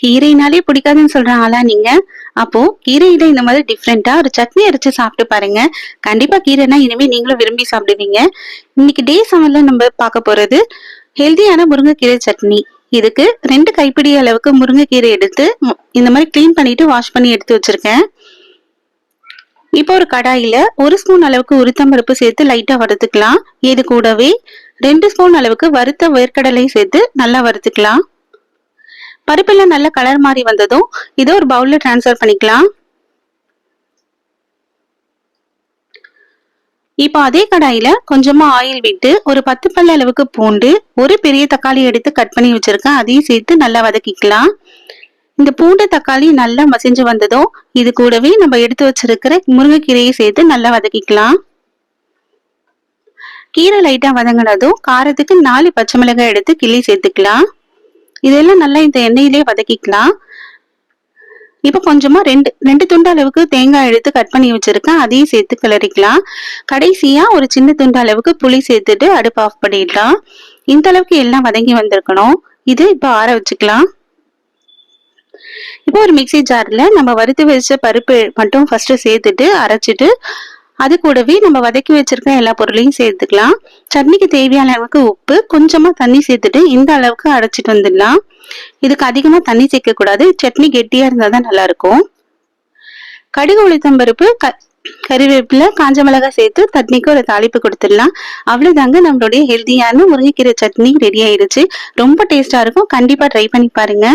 கீரைனாலே பிடிக்காதுன்னு சொல்றாங்களா நீங்க. அப்போ கீரையில இந்த மாதிரி டிஃப்ரெண்டா ஒரு சட்னி அரைச்சு சாப்பிட்டு பாருங்க. கண்டிப்பா கீரைனா இனிமே நீங்களும் விரும்பி சாப்பிடுவீங்க. இன்னைக்கு டே சமையல்ல நம்ம பார்க்க போறது ஹெல்தியான முருங்கைக்கீரை சட்னி. இதுக்கு ரெண்டு கைப்பிடி அளவுக்கு முருங்கைக்கீரை எடுத்து இந்த மாதிரி க்ளீன் பண்ணிட்டு வாஷ் பண்ணி எடுத்து வச்சிருக்கேன். இப்போ ஒரு கடாயில ஒரு ஸ்பூன் அளவுக்கு உளுத்தம்பருப்பு சேர்த்து லைட்டா வறுத்துக்கலாம். இது கூடவே ரெண்டு ஸ்பூன் அளவுக்கு வறுத்த வேர்க்கடலை சேர்த்து நல்லா வறுத்துக்கலாம். பருப்பெல்லாம் நல்ல கலர் மாறி வந்ததும் இதை ஒரு பவுல்ல ட்ரான்ஸ்ஃபர் பண்ணிக்கலாம். இப்போ அதே கடாயில கொஞ்சமா ஆயில் விட்டு ஒரு பத்து பல்ல அளவுக்கு பூண்டு ஒரு பெரிய தக்காளி எடுத்து கட் பண்ணி வச்சிருக்கேன். அதையும் சேர்த்து நல்லா வதக்கிக்கலாம். இந்த பூண்டு தக்காளி நல்லா மசிஞ்சு வந்ததும் இது கூடவே நம்ம எடுத்து வச்சிருக்கிற முருங்கைக்கீரையை சேர்த்து நல்லா வதக்கிக்கலாம். கீரை லைட்டா வதங்கினதும் காரத்துக்கு நாலு பச்சை மிளகாய் எடுத்து கிள்ளி சேர்த்துக்கலாம். இதெல்லாம் நல்லா இந்த எண்ணெயிலே வதக்கிக்கலாம். இப்போ கொஞ்சமா ரெண்டு ரெண்டு துண்டு அளவுக்கு தேங்காய் எடுத்து கட் பண்ணி வச்சிருக்கேன். அதையும் சேர்த்து கிளறிக்கலாம். கடைசியா ஒரு சின்ன துண்டு அளவுக்கு புளி சேர்த்துட்டு அடுப்பு ஆஃப் பண்ணிடலாம். இந்த அளவுக்கு எல்லாம் வதங்கி வந்திருக்கணும். இது இப்போ ஆற வச்சுக்கலாம். இப்போ ஒரு மிக்ஸி ஜார்ல நம்ம வறுத்து வச்ச பருப்பு மட்டும் ஃபர்ஸ்ட் சேர்த்துட்டு அரைச்சிட்டு அது கூடவே நம்ம வதக்கி வச்சிருக்க எல்லா பொருளையும் சேர்த்துக்கலாம். சட்னிக்கு தேவையான அளவுக்கு உப்பு கொஞ்சமா தண்ணி சேர்த்துட்டு இந்த அளவுக்கு அடைச்சிட்டு வந்துடலாம். இதுக்கு அதிகமா தண்ணி சேர்க்க கூடாது. சட்னி கெட்டியா இருந்தா தான் நல்லா இருக்கும் கடுகு உளுத்தம்பருப்பு க கறிவேப்பில காஞ்ச மிளகாய் சேர்த்து சட்னிக்கு ஒரு தாளிப்பு கொடுத்துடலாம். அவ்வளவுதாங்க நம்மளுடைய ஹெல்த்தியான முருங்கைக்கீரை சட்னி ரெடி ஆயிடுச்சு. ரொம்ப டேஸ்டா இருக்கும். கண்டிப்பா ட்ரை பண்ணி பாருங்க.